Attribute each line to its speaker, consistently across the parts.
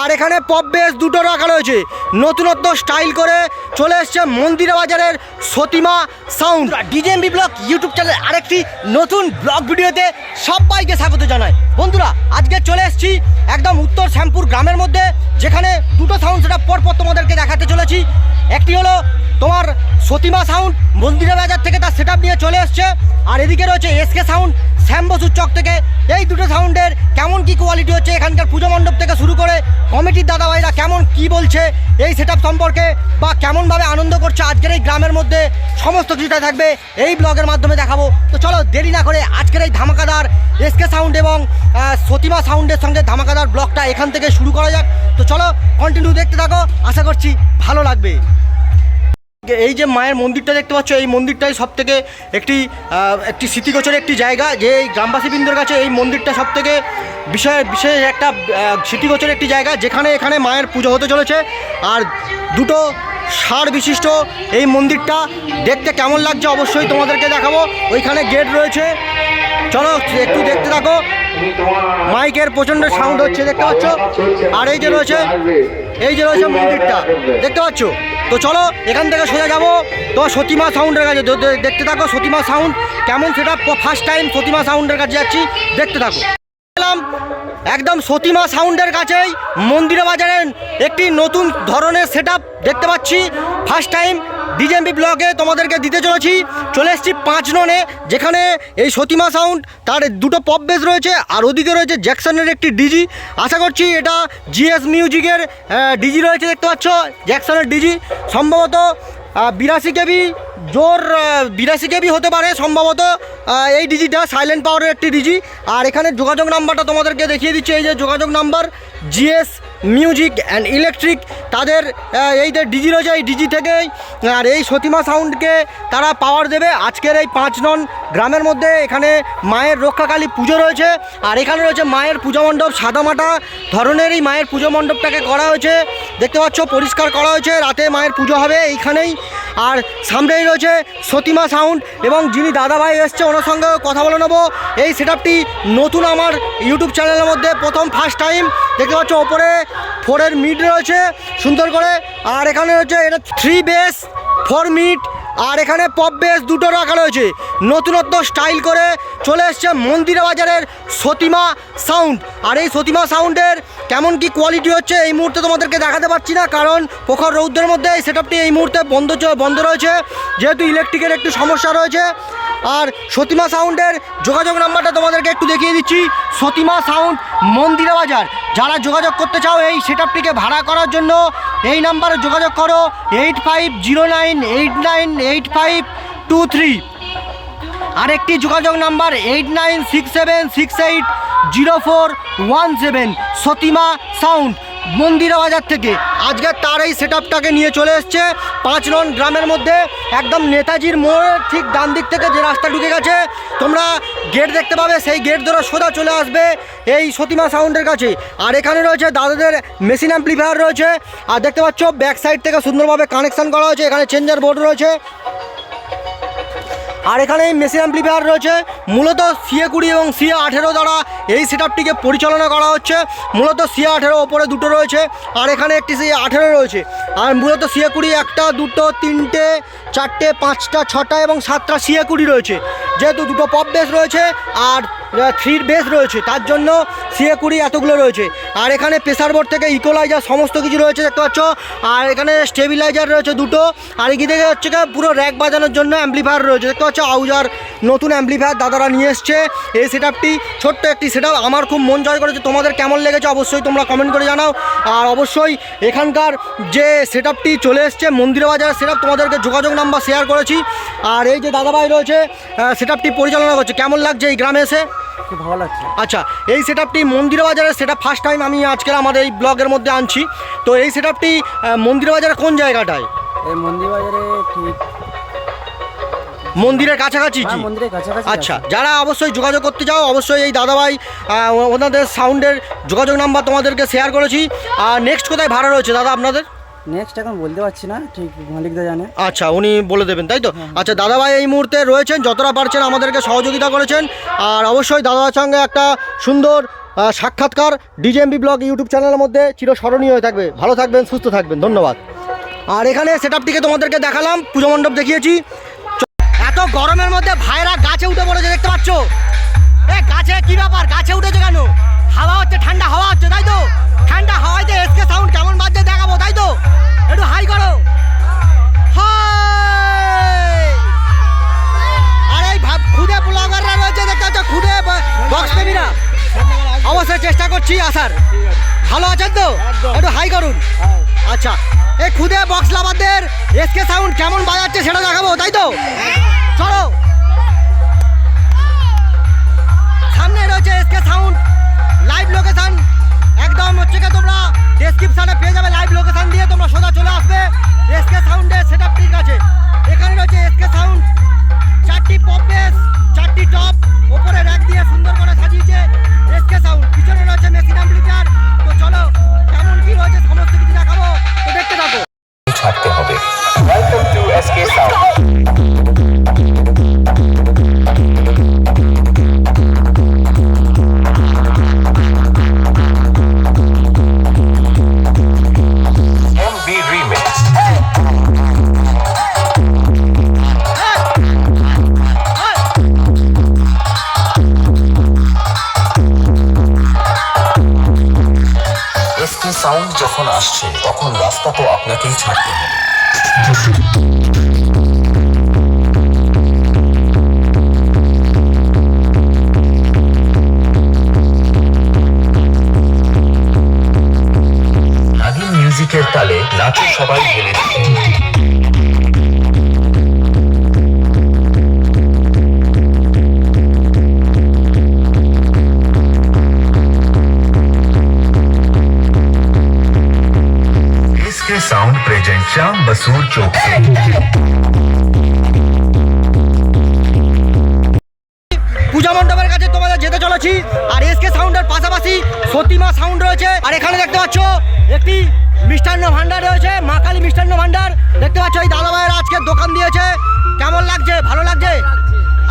Speaker 1: আর এখানে pop base দুটো রাখা রয়েছে। নতুনত্ব স্টাইল করে চলে এসছে মন্দির বাজারের Satima sound. DJMB blog YouTube channel আরেকটি নতুন ব্লগ ভিডিওতে সবাইকে স্বাগত জানায় বন্ধুরা, আজকে চলে এসছি একদম উত্তর শ্যামপুর গ্রামের মধ্যে। যেখানে দুটো সাউন্ড সেটা পরপর তোমাদেরকে দেখাতে চলেছি। একটি হলো তোমার সতীমা সাউন্ড মন্দিরা বাজার থেকে তার সেট নিয়ে চলে এসছে। আর এদিকে রয়েছে এসকে সাউন্ড শ্যামবসুর চক থেকে। এই দুটো সাউন্ডের কেমন কি কোয়ালিটি হচ্ছে এখানকার পুজো মণ্ডপ থেকে শুরু করে কমিটির দাদাভাইরা কেমন কি বলছে এই সেট সম্পর্কে বা কেমনভাবে আনন্দ করছে আজকের এই গ্রামের মধ্যে, সমস্ত কিছুটা থাকবে এই ব্লগের মাধ্যমে দেখাবো। তো চলো দেরি না করে আজকের এই ধামাকাদার এসকে সাউন্ড এবং সতীমা সাউন্ডের সঙ্গে ধামাকাদার ব্লগটা এখান থেকে শুরু করা যাক। তো চলো কন্টিনিউ দেখতে থাকো, আশা করছি ভালো লাগবে। এই যে মায়ের মন্দিরটা দেখতে পাচ্ছ, এই মন্দিরটাই সব থেকে একটি একটি স্মৃতিগোচর একটি জায়গা। যে এই গ্রামবাসীবৃন্দর কাছে এই মন্দিরটা সব থেকে বিষয়, বিশেষ একটা স্মৃতিগোচর একটি জায়গা, যেখানে এখানে মায়ের পুজো হতে চলেছে। আর দুটো সার বিশিষ্ট এই মন্দিরটা দেখতে কেমন লাগছে অবশ্যই তোমাদেরকে দেখাবো। ওইখানে গেট রয়েছে। চলো, একটু দেখতে থাকো। মাইকের প্রচণ্ড সাউন্ড হচ্ছে, দেখতে পাচ্ছ? আর এই যে রয়েছে, এই যে রয়েছে মন্দিরটা, দেখতে পাচ্ছ? তো চলো, এখান থেকে সোজা যাব। তো সতীমা সাউন্ডের কাছে দেখতে থাকো সতীমা সাউন্ড কেমন সেটা ফার্স্ট টাইম সতীমা সাউন্ডের কাছে যাচ্ছি, দেখতে থাকো। একদম সতীমা সাউন্ডের কাছেই মন্দিরে বাজারের একটি নতুন ধরনের সেট দেখতে পাচ্ছি। ফার্স্ট টাইম ডিজেএমপি ব্লগে তোমাদেরকে দিতে চলেছি। চলে এসেছি পাঁচ ননে যেখানে এই সতীমা সাউন্ড, তার দুটো পপ বেস রয়েছে, আর ওদিকে রয়েছে জ্যাকসনের একটি ডিজি আশা করছি এটা জিএস মিউজিকের ডিজি রয়েছে, দেখতে পাচ্ছ? জ্যাকসনের ডিজি সম্ভবত বিরাশি কেবি জোর বিরাশি কেবি হতে পারে সম্ভবত। এই ডিজিটা সাইলেন্ট পাওয়ারের একটি ডিজি। আর এখানে যোগাযোগ নাম্বারটা তোমাদেরকে দেখিয়ে দিচ্ছি। এই যে যোগাযোগ number GS music and electric তাদের এই যে ডিজি রয়েছে এই ডিজি থেকেই, আর এই সতীমা সাউন্ডকে তারা পাওয়ার দেবে। আজকের এই পাঁচ নন গ্রামের মধ্যে এখানে মায়ের রক্ষাকালী পুজো রয়েছে, আর এখানে রয়েছে মায়ের পুজো মণ্ডপ সাদামাটা। ধরনের এই মায়ের পুজো মণ্ডপটাকে করা হয়েছে। দেখতে পাচ্ছ, পরিষ্কার করা হয়েছে, রাতে মায়ের পুজো হবে এইখানেই। আর সামনেই রয়েছে সতীমা সাউন্ড এবং যিনি দাদাভাই এসছে, ওনার সঙ্গে কথা বলে নেব। এই সেট নতুন আমার ইউটিউব চ্যানেলের মধ্যে প্রথম ফার্স্ট টাইম দেখতে পাচ্ছ, ওপরে ফোরের মিড রয়েছে, সুন্দর করে। আর এখানে রয়েছে এটা থ্রি বেস ফোর মিড আর এখানে পপ বেস দুটো রাখা রয়েছে। নতুনত্ব স্টাইল করে চলে এসছে মন্দিরা বাজারের সতীমা সাউন্ড আর এই সতীমা সাউন্ডের কেমন কি কোয়ালিটি হচ্ছে, এই মুহূর্তে তোমাদেরকে দেখাতে পারছি না, কারণ প্রখর রৌদ্রের মধ্যে এই সেট এই মুহূর্তে বন্ধ বন্ধ রয়েছে। যেহেতু ইলেকট্রিকের একটু সমস্যা রয়েছে আর সতীমা সাউন্ডের যোগাযোগ নাম্বারটা তোমাদেরকে একটু দেখিয়ে দিচ্ছি। সতীমা সাউন্ড মন্দিরা বাজার। যারা যোগাযোগ করতে চাও এই সেট আপটিকে ভাড়া করার জন্য এই নাম্বারে যোগাযোগ করো। Eight five zero nine, eight nine, eight five two three. আরেকটি যোগাযোগ number eight nine six seven, six eight zero four one seven. Satima sound. Mandira Bazar থেকে। আজকে তার এই সেট আপটাকে নিয়ে চলে এসছে পাঁচ নন গ্রামের মধ্যে। একদম নেতাজির মোড়ের ঠিক ডান দিক থেকে যে রাস্তা ঢুকে গেছে, তোমরা গেট দেখতে পাবে, সেই গেট ধরে সোজা চলে আসবে এই সতীমা সাউন্ডের কাছে। আর এখানে রয়েছে দাদাদের মেশিন অ্যাম্প্লিফায়ার রয়েছে। আর দেখতে পাচ্ছ, ব্যাক সাইড থেকে সুন্দরভাবে কানেকশন করা হয়েছে, এখানে চেঞ্জার বোর্ড রয়েছে। আর এখানে এই মেশিন অ্যাম্প্লিফায়ার রয়েছে। মূলত সিএ কুড়ি এবং সিএ আঠেরো দ্বারা এই সেটআপটিকে পরিচালনা করা হচ্ছে। মূলত সিএ আঠেরো ওপরে দুটো রয়েছে, আর এখানে একটি সিএ আঠেরো রয়েছে। আর মূলত সিএ কুড়ি একটা, দুটো, তিনটে, চারটে, পাঁচটা, ছটা এবং সাতটা সিএ কুড়ি রয়েছে। যেহেতু দুটো পপ বেস রয়েছে, আর থ্রির বেস রয়েছে, তার জন্য সিএ কুড়ি এতগুলো রয়েছে। আর এখানে প্রেসার বোর্ড থেকে ইকোলাইজার সমস্ত কিছু রয়েছে, দেখতে পাচ্ছ? আর এখানে স্টেবিলাইজার রয়েছে দুটো। আর এদিকে থেকে হচ্ছে পুরো র্যাক বাজানোর জন্য অ্যাম্প্লিফায়ার রয়েছে। দেখতে পাচ্ছ আউজার নতুন অ্যাম্প্লিফায়ার দাদারা নিয়ে এসছে। এই সেট আপটি ছোট্ট একটি সেট আমার খুব মন জয় করেছে। তোমাদের কেমন লেগেছে অবশ্যই তোমরা কমেন্ট করে জানাও। আর অবশ্যই এখানকার যে সেট আপটি চলে এসছে, মন্দির বাজার সেট তোমাদেরকে যোগাযোগ নাম্বার শেয়ার করেছি। আর এই যে দাদাভাই রয়েছে সেট আপটি পরিচালনা করছে। কেমন লাগছে এই গ্রামে এসে?
Speaker 2: খুব ভালো লাগছে।
Speaker 1: আচ্ছা এই সেট আপটি মন্দির বাজারে সেটা ফার্স্ট টাইম আমি আজকে আমাদের এই ব্লগের মধ্যে আনছি। তো এই সেট আপটি মন্দির বাজারে কোন জায়গাটায়?
Speaker 2: এই মন্দির বাজারে ঠিক
Speaker 1: মন্দিরের কাছাকাছি কি?
Speaker 2: হ্যাঁ, মন্দিরের কাছাকাছি
Speaker 1: আচ্ছা যারা অবশ্যই যোগাযোগ করতে চাও অবশ্যই এই দাদাভাই ওনাদের সাউন্ডের যোগাযোগ নাম্বার তোমাদেরকে শেয়ার করেছি। আর নেক্সট কোথায় ভাড়া রয়েছে দাদা আপনাদের?
Speaker 2: নেক্সট এখন বলতে পারছি না ঠিক মালিকদা জানে।
Speaker 1: আচ্ছা উনি বলে দেবেন তাই তো? আচ্ছা দাদাভাই এই মুহূর্তে রয়েছেন যতটা পারছেন আমাদেরকে সহযোগিতা করেছেন। আর অবশ্যই দাদার সঙ্গে একটা সুন্দর সাক্ষাৎকার ডিজেএমবি ব্লগ ইউটিউব চ্যানেলের মধ্যে চিরস্মরণীয় হয়ে থাকবে। ভালো থাকবেন সুস্থ থাকবেন ধন্যবাদ। আর এখানে সেট আপটিকে তোমাদেরকে দেখালাম পুজো মণ্ডপ দেখিয়েছি। এত গরমের মধ্যে ভাইরা গাছে উঠে পড়েছে দেখতে পাচ্ছ? এ গাছে কি ব্যাপার? গাছে উঠেছে কেন? হাওয়া হচ্ছে ঠান্ডা হাওয়া হচ্ছে তাই তো? ঠান্ডা হাওয়াতে এসকে সাউন্ড কেমন বাজছে দেখাবো তাই তো? একটু হাই করো। আর এই ভাব খুদে ব্লগাররা রয়েছে দেখতে পাচ্ছ খুদে বক্স প্রেমীরা। অবশ্যই চেষ্টা করছি আসার। ভালো আছেন তো? একটু হাই করুন। আচ্ছা এই খুদে বক্স লাভারদের এসকে সাউন্ড কেমন বাজাচ্ছে সেটা দেখাবো তাই তো? চলো। সামনে রয়েছে এসকে সাউন্ড লাইভ লোকেশন একদম হচ্ছে কি তোমরা ডেসক্রিপশনে পেয়ে যাবে লাইভ লোকেশন দিয়ে তোমরা সোজা চলে আসবে এসকে সাউন্ডের ঠিক আছে। এখানে রয়েছে এসকে সাউন্ড চারটি পপ বেস চারটি টপ সাউন্ড
Speaker 3: যখন আসছে তখন রাস্তা তো আপনাকেই ছাড়তে হবে। মিউজিকের তালে নাচে সবাই গেলে इसके साउंड प्रेजेंट श्याम बसूर चौक से
Speaker 1: পূজা মণ্ডপের কাছে তোমাদের যেতে চলেছি আর এসকে সাউন্ডের পাশাপাশি সতীমা সাউন্ড রয়েছে আর এখানে দেখতে পাচ্ছ একটি মিষ্টান্ন ভান্ডার রয়েছে মা কালী মিষ্টান্ন ভান্ডার দেখতে পাচ্ছ এই দাদা ভাইয়ের আজকে দোকান দিয়েছে কেমন লাগছে ভালো লাগছে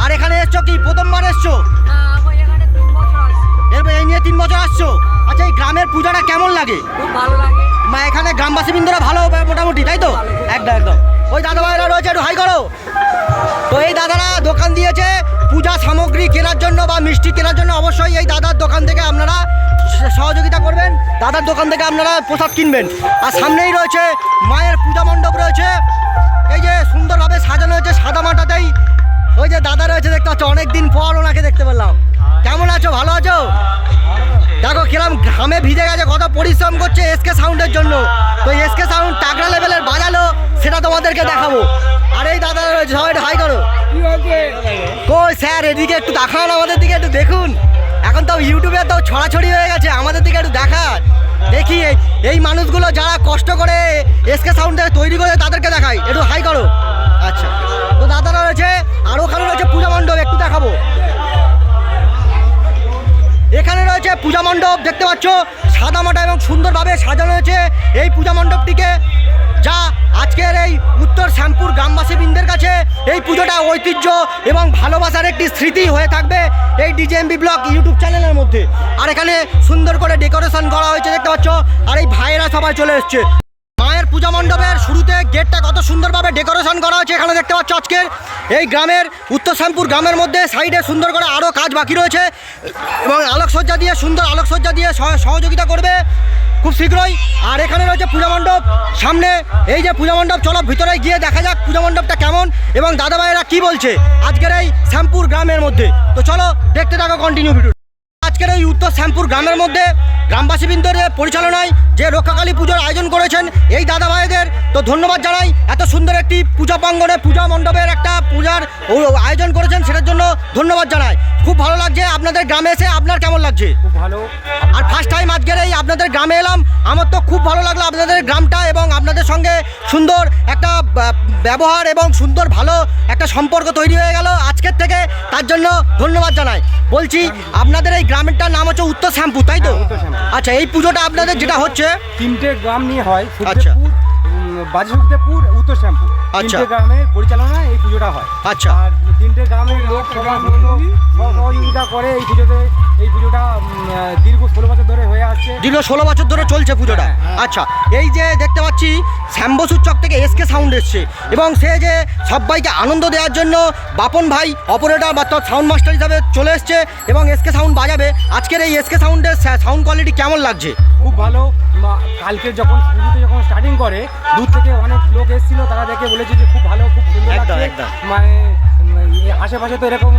Speaker 1: আর এখানে এসছো কি প্রথমবার এসছো
Speaker 4: না আমি এখানে তিন বছর আছি
Speaker 1: এরপর এই নিয়ে তিন বছর আসছো আচ্ছা এই গ্রামের পূজাটা কেমন লাগে
Speaker 4: খুব ভালো লাগে
Speaker 1: মা, এখানে গ্রামবাসী বৃন্দরা ভালো, মোটামুটি, তাই তো? একদম একদম। ওই দাদা ভাইরা রয়েছে, একটু হাই করো। তো এই দাদারা দোকান দিয়েছে, পূজা সামগ্রী কেনার জন্য বা মিষ্টি কেনার জন্য। অবশ্যই এই দাদার দোকান থেকে আপনারা সহযোগিতা করবেন। দাদার দোকান থেকে আপনারা প্রসাদ কিনবেন। আর সামনেই রয়েছে মায়ের পূজা মণ্ডপ রয়েছে। এই যে সুন্দরভাবে সাজানো হয়েছে সাদা মাটাতেই। ওই যে দাদা রয়েছে, দেখতে পাচ্ছ অনেক দিন পর ওনাকে দেখতে পেলাম। কেমন আছো? ভালো আছো? দেখো কিরম ঘামে ভিজে গেছে কত পরিশ্রম করছে এসকে সাউন্ডের জন্য। তো এসকে সাউন্ড টাকরা লেভেলের বাজালো সেটা তোমাদেরকে দেখাবো। আর এই দাদা সবাই হাই করো। কই স্যার এদিকে একটু দেখান আমাদের দিকে একটু দেখুন। এখন তো ইউটিউবে তো ছড়াছড়ি হয়ে গেছে আমাদের দিকে একটু দেখান। দেখি এই- এই মানুষগুলো যারা কষ্ট করে এসকে সাউন্ড তৈরি করে তাদেরকে দেখাই। একটু হাই করো। আচ্ছা। তো দাদারা রয়েছে আর ওখানে রয়েছে পূজা মণ্ডপ একটু দেখাবো। এখানে রয়েছে পূজা মণ্ডপ, দেখতে পাচ্ছ? সাদা মাটা এবং সুন্দরভাবে সাজানো রয়েছে এই পূজা মণ্ডপটিকে। যা আজকের এই উত্তর শ্যামপুর গ্রামবাসী বৃন্দের কাছে এই পুজোটা ঐতিহ্য এবং ভালোবাসার একটি স্মৃতি হয়ে থাকবে এই ডিজেএমবি ব্লগ ইউটিউব চ্যানেলের মধ্যে। আর এখানে সুন্দর করে ডেকোরেশন করা হয়েছে, দেখতে পাচ্ছ? আর এই ভাইয়েরা সবাই চলে এসছে। পূজা মণ্ডপের শুরুতে গেটটা কত সুন্দরভাবে ডেকোরেশন করা হয়েছে এখানে দেখতে পাচ্ছ আজকের এই গ্রামের উত্তর শ্যামপুর গ্রামের মধ্যে সাইডে সুন্দর করে আরও কাজ বাকি রয়েছে এবং আলোকসজ্জা দিয়ে সুন্দর আলোকসজ্জা দিয়ে সহ- সহযোগিতা করবে খুব শীঘ্রই। আর এখানে রয়েছে পূজা মণ্ডপ। সামনে এই যে পূজা মণ্ডপ, চলো ভিতরে গিয়ে দেখা যাক পূজা মণ্ডপটা কেমন এবং দাদাভাইয়েরা কি বলছে আজকের এই শ্যামপুর গ্রামের মধ্যে। তো চলো দেখতে থাকো কন্টিনিউ ভিডিও আজকের এই উত্তর শ্যামপুর গ্রামের মধ্যে গ্রামবাসীবৃন্দের পরিচালনায় যে রক্ষাকালী পুজোর আয়োজন করেছেন এই দাদা ভাইদের তো ধন্যবাদ জানাই। এত সুন্দর একটি পূজা প্রাঙ্গণে পূজা মণ্ডপের একটা পূজার আয়োজন করেছেন সেটার জন্য ধন্যবাদ জানাই। খুব ভালো লাগছে আপনাদের গ্রামে এসে আপনার কেমন লাগছে?
Speaker 2: খুব ভালো।
Speaker 1: আর ফার্স্ট টাইম আজকের এই আপনাদের গ্রামে এলাম আমার তো খুব ভালো লাগল আপনাদের গ্রামটা এবং আপনাদের সঙ্গে সুন্দর একটা ব্যবহার এবং সুন্দর ভালো একটা সম্পর্ক তৈরি হয়ে গেল আজকের থেকে তার জন্য ধন্যবাদ জানাই। বলছি আপনাদের এই গ্রামেরটার নাম হচ্ছে উত্তর শ্যাম্পু তাই তো
Speaker 2: হ্যাঁ।
Speaker 1: আচ্ছা এই পুজোটা আপনাদের যেটা হচ্ছে
Speaker 2: তিনটে গ্রাম নিয়ে হয়
Speaker 1: আচ্ছা।
Speaker 2: সুখদেবপুর উত্তর শ্যামপুর
Speaker 1: আচ্ছা।
Speaker 2: গ্রামের পরিচালনা এই পুজোটা হয়
Speaker 1: আচ্ছা
Speaker 2: আর তিনটে গ্রামের লোক সহযোগিতা করে এই পুজোতে এই পুজোটা দীর্ঘ ষোলো বছর ধরে হয়ে আসছে।
Speaker 1: দীর্ঘ ষোলো বছর ধরে চলছে পুজোটা। আচ্ছা এই যে দেখতে পাচ্ছি শ্যাম্বসুর চক থেকে এসকে সাউন্ড এসছে। এবং সে যে সবাইকে আনন্দ দেওয়ার জন্য বাপন ভাই অপারেটর বা সাউন্ড মাস্টার হিসাবে চলে এসছে এবং এসকে সাউন্ড বাজাবে। আজকের এই এসকে সাউন্ডের সাউন্ড কোয়ালিটি কেমন লাগছে?
Speaker 2: খুব ভালো। কালকে যখন শুরুতে যখন স্টার্টিং করে দূর থেকে অনেক লোক এসেছিল তারা দেখে বলেছে যে খুব ভালো খুব সুন্দর লাগছে। মানে আশেপাশে তো এরকম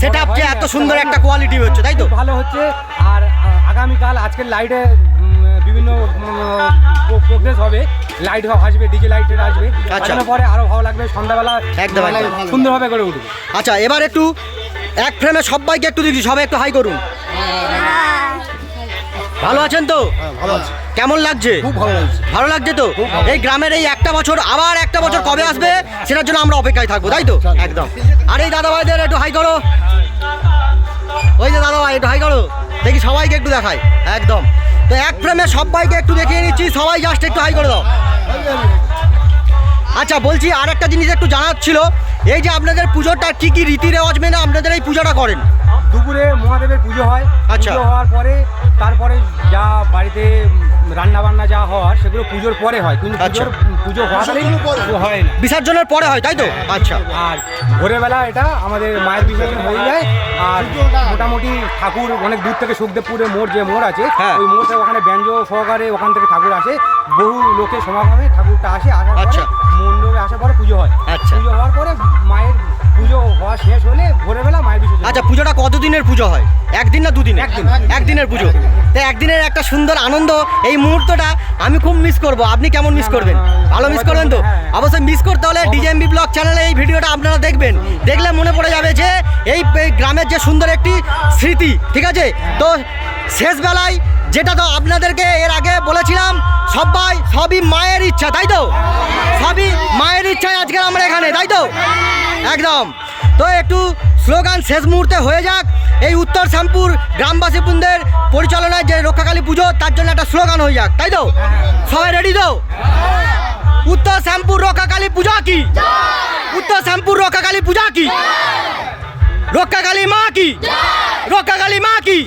Speaker 1: সেট আপ এত সুন্দর একটা কোয়ালিটি হচ্ছে তাই তো?
Speaker 2: ভালো হচ্ছে আর আগামীকাল আজকের লাইটে বিভিন্ন প্রোগ্রেস হবে। লাইট আসবে ডিজে লাইটের আসবে।
Speaker 1: আচ্ছা।
Speaker 2: পরে আরও ভালো লাগবে সন্ধ্যাবেলা
Speaker 1: একদম, একদম।
Speaker 2: সুন্দরভাবে করে উঠবে।
Speaker 1: আচ্ছা এবার একটু এক ফ্রেমে সবাইকে একটু দিচ্ছি সবাই একটু হাই করুন। ভালো আছেন তো?
Speaker 5: ভালো আছে।
Speaker 1: কেমন লাগছে?
Speaker 5: খুব ভালো লাগছে।
Speaker 1: ভালো লাগছে তো? এই গ্রামের এই একটা বছর আবার একটা বছর কবে আসবে? সেটার জন্য আমরা অপেক্ষায় থাকব তাই তো? একদম। আর এই দাদা ভাইদের একটু হাই করো। ওই যে দাদা ভাই একটু হাই করো। দেখি সবাইকে একটু দেখাই। একদম। তো এক ফ্রেমে সবাইকে একটু দেখিয়ে নিচ্ছি সবাই জাস্ট একটু হাই করে দাও। আচ্ছা বলছি আর একটা জিনিস একটু জানার ছিল। এই যে আপনাদের পুজোটা কি কি রীতি রেওয়াজ মেনে আপনাদের এই পুজোটা করেন?
Speaker 2: দুপুরে মহাদেবের পুজো হয়।
Speaker 1: আচ্ছা।
Speaker 2: হওয়ার পরে তারপরে যা বাড়িতে রান্না বান্না যা হওয়ার সেগুলো পুজোর পরে হয়। কিন্তু
Speaker 1: আচ্ছা।
Speaker 2: পুজোর পুজো হওয়াতেই হয় না
Speaker 1: বিসর্জনের পরে হয় তাই তো? আচ্ছা।
Speaker 2: আর ভোরবেলা এটা আমাদের মায়ের বিসর্জন হয়ে যায়। আর মোটামুটি ঠাকুর অনেক দূর থেকে সুখদেবপুরে মোড় যে মোড় আছে
Speaker 1: হ্যাঁ।
Speaker 2: ওই মোড়টা ওখানে ব্যঞ্জ সহকারে ওখান থেকে ঠাকুর আসে। বহু লোকের সমাগমে ঠাকুরটা আসে আসার
Speaker 1: আচ্ছা।
Speaker 2: মণ্ডপে আসার পরে পুজো হয়।
Speaker 1: আচ্ছা।
Speaker 2: পুজো হওয়ার পরে মায়ের পুজো হওয়া শেষ হলে ভোরবেলা মায়ের বিসর্জন
Speaker 1: আচ্ছা পুজোটা কতদিনের পুজো হয়? একদিন না দুদিন
Speaker 2: একদিন।
Speaker 1: একদিনের পুজো। তো একদিনের একটা সুন্দর আনন্দ এই মুহূর্তটা আমি খুব মিস করব। আপনি কেমন মিস করবেন? ভালো মিস করবেন তো?
Speaker 2: হ্যাঁ।
Speaker 1: অবশ্যই মিস করতে হলে ডিজেএমবি ব্লগ চ্যানেলে এই ভিডিওটা আপনারা দেখবেন। দেখলে মনে পড়ে যাবে যে এই এই গ্রামের যে সুন্দর একটি স্মৃতি ঠিক আছে? তো শেষ বেলায় যেটা তো আপনাদেরকে এর আগে বলেছিলাম সবাই সবই মায়ের ইচ্ছা তাই তো? সবই মায়ের ইচ্ছায় আজকে আমরা এখানে তাই তো? একদম। তো একটু স্লোগান শেষ মুহূর্তে হয়ে যাক। এই উত্তর শ্যামপুর গ্রামবাসী বৃন্দের পরিচালনায় যে রক্ষাকালী পুজো, তার জন্য একটা স্লোগান হয়ে যাক। তাই তো? সবাই রেডি তো? উত্তর শ্যামপুর রক্ষাকালী পূজা কি? উত্তর শ্যামপুর রক্ষাকালী পূজা কি? রক্ষাকালী মা কি? রক্ষাকালী মা কি?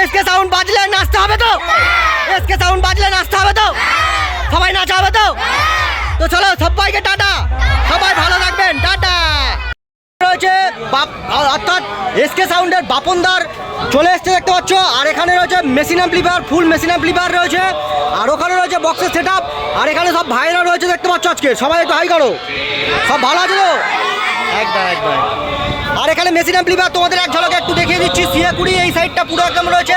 Speaker 1: এসকে সাউন্ড বাজলে নাচতে হবে তো? এসকে সাউন্ড বাজলে নাচতে হবে তো? সবাই নাচা হবে তো? তো চলো সবাইকে টাটা। বাপ অর্থাৎ এসকে সাউন্ডের বাপনদার চলে এসছে দেখতে পাচ্ছ। আর এখানে রয়েছে machine amplifier, full machine amplifier রয়েছে। আর ওখানে রয়েছে বক্সের সেট আর এখানে সব ভাইরা রয়েছে দেখতে পাচ্ছ আজকে। সবাই একটু হাই করো। সব ভালো আছে তো? একদম একদম। আর এখানে মেশিন অ্যাম্পলিফায়ার তোমাদের এক ঝলকে একটু দেখিয়ে দিচ্ছি। সিয়াকুড়ি এই সাইডটা পুরো একদম রয়েছে।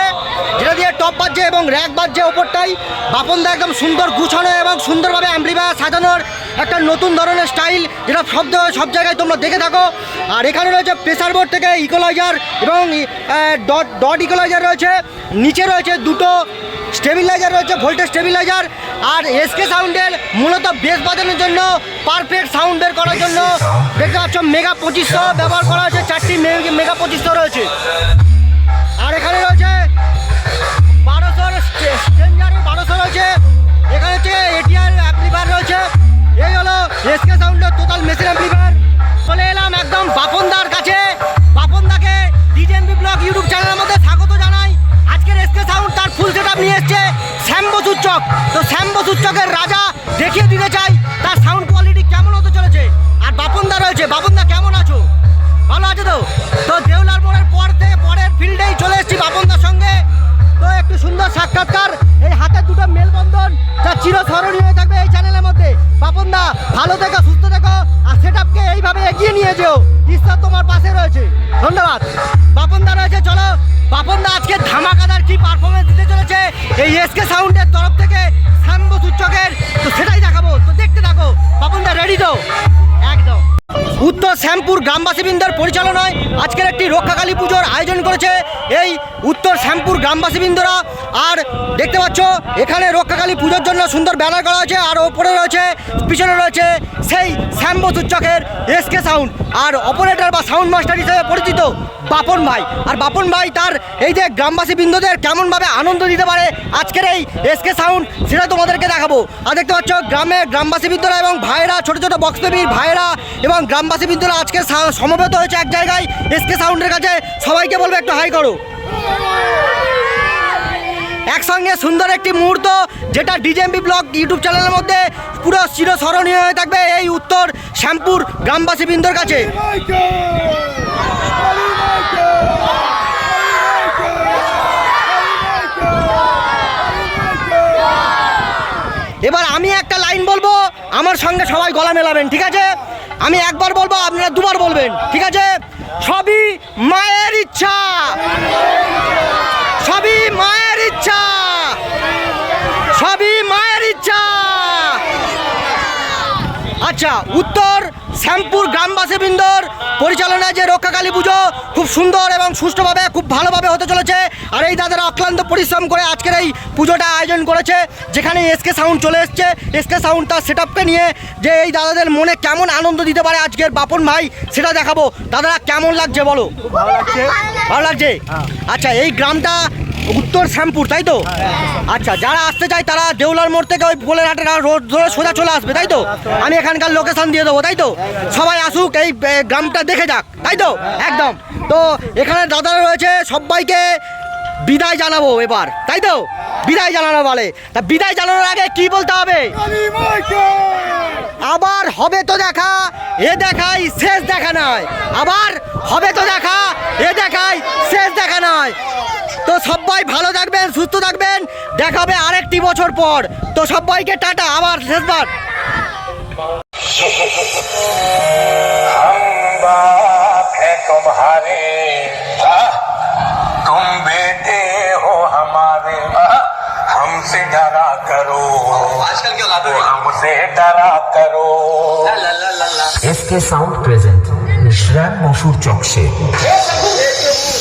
Speaker 1: যেটা দিয়ে টপ বাজছে এবং র্যাক বাজছে ওপরটাই। বাপনদা একদম সুন্দর গুছানো এবং সুন্দরভাবে অ্যাম্পলিফায়ার সাজানোর একটা নতুন ধরনের স্টাইল, যেটা জায়গায়- সব জায়গায় তোমরা দেখে থাকো। আর এখানে রয়েছে প্রেসার বোর্ড থেকে ইকোলাইজার এবং ডট ডট ইকোলাইজার রয়েছে। নিচে রয়েছে দুটো স্টেবিলাইজার রয়েছে ভোল্টেজ স্টেবিলাইজার আর এসকে সাউন্ডের মূলত বেস বাজানোর জন্য পারফেক্ট সাউন্ড বের করার জন্য দেখতে পাচ্ছ মেগা পঁচিশশো ব্যবহার করা হয়েছে চারটি মেগা পঁচিশশো রয়েছে। আর এখানে রয়েছে বারোশোর স্ট্রেঞ্জারের বারোশো রয়েছে। এখানে হচ্ছে এটিআর অ্যাপ্লিফায়ার রয়েছে। এই হলো এসকে সাউন্ডের টোটাল মেশিন অ্যাপ্লিফায়ার চলে এলাম একদম বাপনদার কাছে। বাপনদাকে ডিজেএমবি ব্লগ ইউটিউব চ্যানেলের মধ্যে স্বাগত জানাই। এসকে সাউন্ড তার ফুল সেট নিয়ে এসছে শ্যাম বসুর চক তো শ্যাম বসুর চকের রাজা দেখিয়ে দিতে চাই, তার সাউন্ড কোয়ালিটি কেমন হতে চলেছে? আর বাপনদা রয়েছে, বাপনদা কেমন আছো? ভালো আছে তো? তো দেউলার মোড়ের পর থেকে পরের ফিল্ডেই চলে এসেছি বাপনদার সঙ্গে। তো একটু সুন্দর সাক্ষাৎকার, এই হাতের দুটো মেলবন্ধন, যা চিরস্মরণীয় হয়ে থাকবে এই চ্যানেলের মধ্যে। বাপনদা, ভালো থেকো, সুস্থ থেকো, আর সেট আপকে এইভাবে এগিয়ে নিয়ে যেও। ঈশ্বর তোমার পাশে রয়েছে। ধন্যবাদ। বাপনদা রয়েছে, চলো। বাপনদা আজকে ধামাকাদার এই এসকে সাউন্ডের তরফ থেকে শ্যাম্বু সূচকের, তো সেটাই দেখাবো। তো দেখতে থাকো বাপনদা রেডি তো? একদম। উত্তর শ্যামপুর গ্রামবাসীবৃন্দের পরিচালনায় আজকের একটি রক্ষাকালী পুজোর আয়োজন করেছে। এই উত্তর শ্যামপুর গ্রামবাসীবৃন্দরা আর দেখতে পাচ্ছ, এখানে রক্ষাকালী পুজোর জন্য সুন্দর ব্যানার করা হয়েছে, আর ওপরে রয়েছে পিছনে রয়েছে সেই শ্যাম্বু সূচকের এসকে সাউন্ড আর অপারেটর বা সাউন্ড মাস্টার হিসেবে পরিচিত বাপন ভাই। আর বাপন ভাই তার এই যে গ্রামবাসী বৃন্দদের কেমনভাবে আনন্দ দিতে পারে আজকের এই এসকে সাউন্ড সেটা তোমাদেরকে দেখাবো। আর দেখতে পাচ্ছ, গ্রামে গ্রামবাসী বৃন্দরা এবং ভাইরা ছোট ছোট বক্স ভাইরা এবং গ্রামবাসী বৃন্দরা আজকে সমবেত হয়েছে এক জায়গায়। এসকে সাউন্ডের কাছে সবাইকে বলব একটু হাই করো। একসঙ্গে সুন্দর একটি মুহূর্ত, যেটা ডিজেএমবি ব্লগ ইউটিউব চ্যানেলের মধ্যে পুরো চিরস্মরণীয় হয়ে থাকবে এই উত্তর শ্যামপুর গ্রামবাসী বৃন্দর কাছে। এবার আমি একটা লাইন বলব, আমার সঙ্গে সবাই গলা মেলাবেন, ঠিক আছে? আমি একবার বলব, আপনারা দুবার বলবেন, ঠিক আছে? সবই মায়ের ইচ্ছা সবই মায়ের ইচ্ছা সবই মায়ের ইচ্ছা আচ্ছা উত্তর শ্যামপুর গ্রামবাসী বৃন্দর পরিচালনায় যে রক্ষাকালী পুজো খুব সুন্দর এবং সুষ্ঠুভাবে খুব ভালোভাবে হতে চলেছে। আর এই দাদারা অক্লান্ত পরিশ্রম করে আজকের এই পুজোটা আয়োজন করেছে যেখানে এসকে সাউন্ড চলে এসছে। এসকে সাউন্ড তার সেট নিয়ে যে এই দাদাদের মনে কেমন আনন্দ দিতে পারে আজকের বাপন ভাই সেটা দেখাবো। দাদারা কেমন লাগছে বলো? ভালো লাগছে। ভালো লাগছে? আচ্ছা এই গ্রামটা উত্তর শ্যামপুর তাই তো? আচ্ছা যারা আসতে চায় তারা দেউলার মোড় থেকে ওই পোলের হাটের রোড ধরে সোজা চলে আসবে তাই তো? আমি এখানকার লোকেশন দিয়ে দেবো তাই তো? সবাই আসুক এই গ্রামটা দেখে যাক তাই তো? একদম। তো এখানে দাদারা রয়েছে সবাইকে বিদায় জানাব এবার তাই তো? বিদায় জানানো বলে। তা বিদায় জানানোর আগে কি বলতে হবে? আবার হবে তো দেখা এ দেখাই শেষ দেখা নয়। আবার হবে তো দেখা এ দেখাই শেষ দেখা নয়। তো সবাই ভালো থাকবেন সুস্থ থাকবেন দেখা হবে আরেকটি বছর পর তো সবাইকে টাটা আবার শেষবার
Speaker 5: हम बाप है तुम्हारे हाँ? तुम बेटे हो हमारे हाँ? हमसे डरा करो आजकल क्या हमसे डरा करो
Speaker 6: এসকে সাউন্ড প্রেজেন্ট শ্রাম মসুর চকসে
Speaker 5: फोन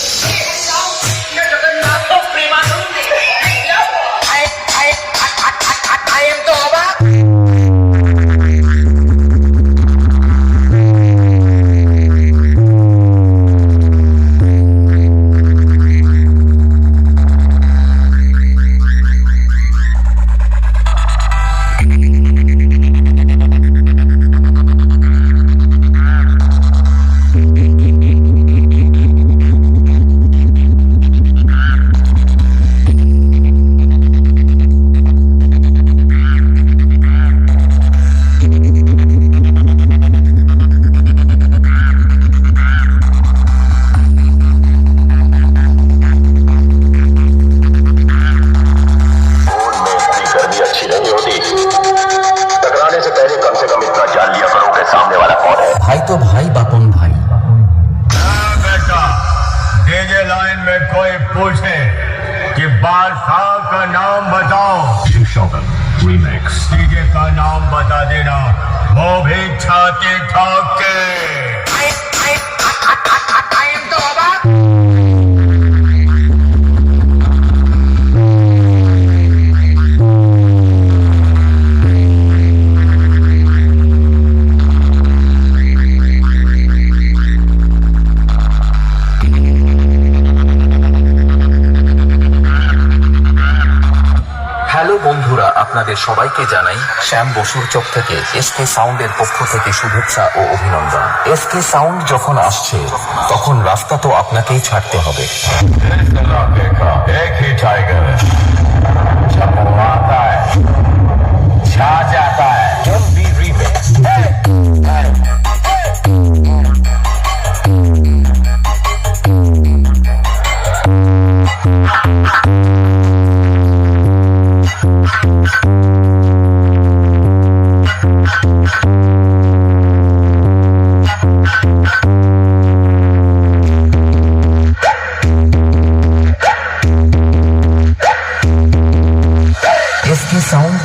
Speaker 6: বন্ধুরা, আপনাদের সবাইকে জানাই শ্যাম বসুর চোখ থেকে এস এসকে সাউন্ডের পক্ষ থেকে শুভেচ্ছা ও অভিনন্দন। এস কে সাউন্ড যখন আসছে, তখন রাস্তা তো আপনাকেই ছাড়তে হবে।
Speaker 5: इस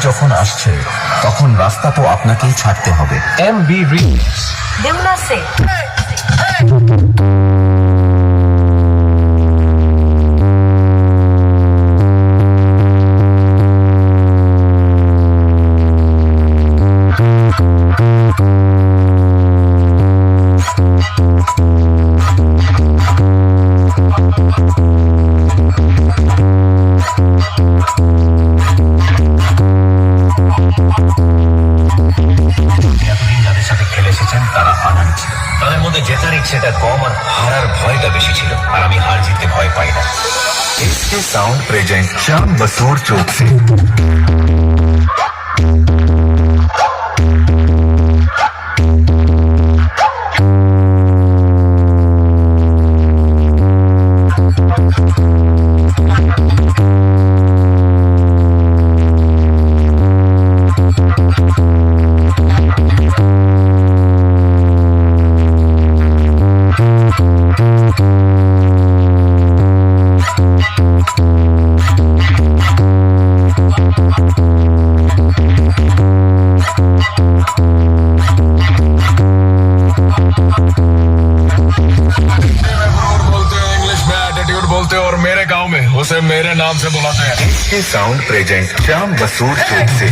Speaker 6: যখন আসছে তখন রাস্তা তো আপনাকেই ছাড়তে হবে। এম বি রিমিক্স
Speaker 4: দেউলা সে।
Speaker 5: মধ্যে
Speaker 6: জেতার ইচ্ছেটা কম আর হারার ভয়টা বেশি ছিল। আর আমি হার জিততে ভয় পাই না। সাউন্ড প্রেজেন্ট শ্যাম বসুর চোখ সে
Speaker 5: मेरे गाँव में, उसे मेरे नाम से बुलाते हैं।
Speaker 6: इसके साउंड प्रेजेंट श्याम बसूर चौक से।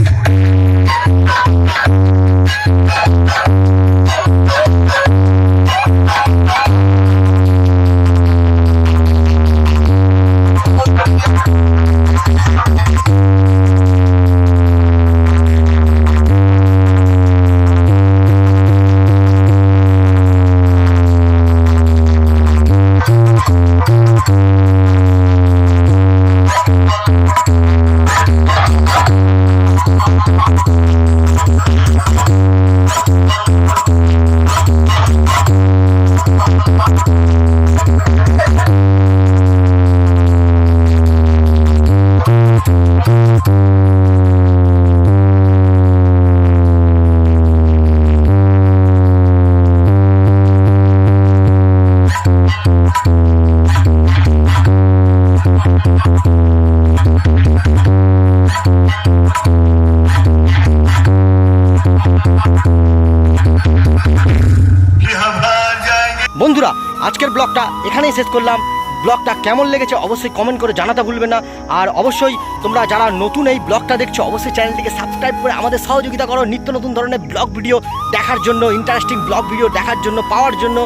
Speaker 1: শেষ করলাম। ব্লগটা কেমন লেগেছে অবশ্যই কমেন্ট করে জানাতে ভুলবে না। আর অবশ্যই তোমরা যারা নতুন এই ব্লগটা দেখছ, অবশ্যই চ্যানেলটিকে সাবস্ক্রাইব করে আমাদের সহযোগিতা করো। নিত্য নতুন ধরনের ব্লগ ভিডিও দেখার জন্য ইন্টারেস্টিং ব্লগ ভিডিও দেখার জন্য, পাওয়ার জন্য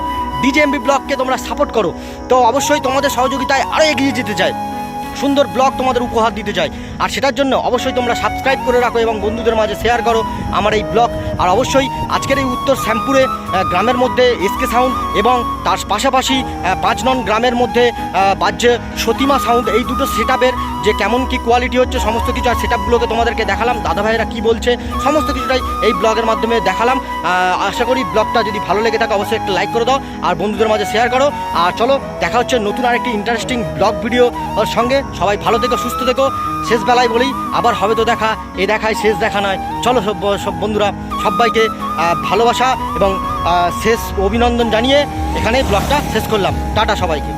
Speaker 1: ডিজেএমবি ব্লগকে তোমরা সাপোর্ট করো। তো অবশ্যই তোমাদের সহযোগিতায় আরও এগিয়ে যেতে চাই। সুন্দর ব্লগ তোমাদের উপহার দিতে চাই। আর সেটার জন্য অবশ্যই তোমরা সাবস্ক্রাইব করে রাখো এবং বন্ধুদের মাঝে শেয়ার করো। আমার এই ব্লগ আর অবশ্যই আজকের এই উত্তর শ্যামপুরে গ্রামের মধ্যে এসকে সাউন্ড এবং তার পাশাপাশি পাঁচ নন গ্রামের মধ্যে বাজ্যে সতীমা সাউন্ড, এই দুটো সেট যে কেমন কি কোয়ালিটি হচ্ছে, সমস্ত কিছু আর সেট আপগুলোকে তোমাদেরকে দেখালাম দাদা ভাইয়েরা কী বলছে, সমস্ত কিছুটাই এই ব্লগের মাধ্যমে দেখালাম। আশা করি ব্লগটা যদি ভালো লেগে থাকে, অবশ্যই একটা লাইক করে দাও, আর বন্ধুদের মাঝে শেয়ার করো। আর চলো, দেখা হচ্ছে নতুন আরেকটি ইন্টারেস্টিং ব্লগ ভিডিও ওর সঙ্গে। সবাই ভালো থেকো, সুস্থ থেকো। শেষ বেলায় বলি, আবার হবে তো দেখা, এ দেখায় শেষ দেখা নয়। চলো সব সব বন্ধুরা, সবাইকে ভালোবাসা এবং শেষ অভিনন্দন জানিয়ে এখানে ব্লগটা শেষ করলাম। টাটা সবাইকে।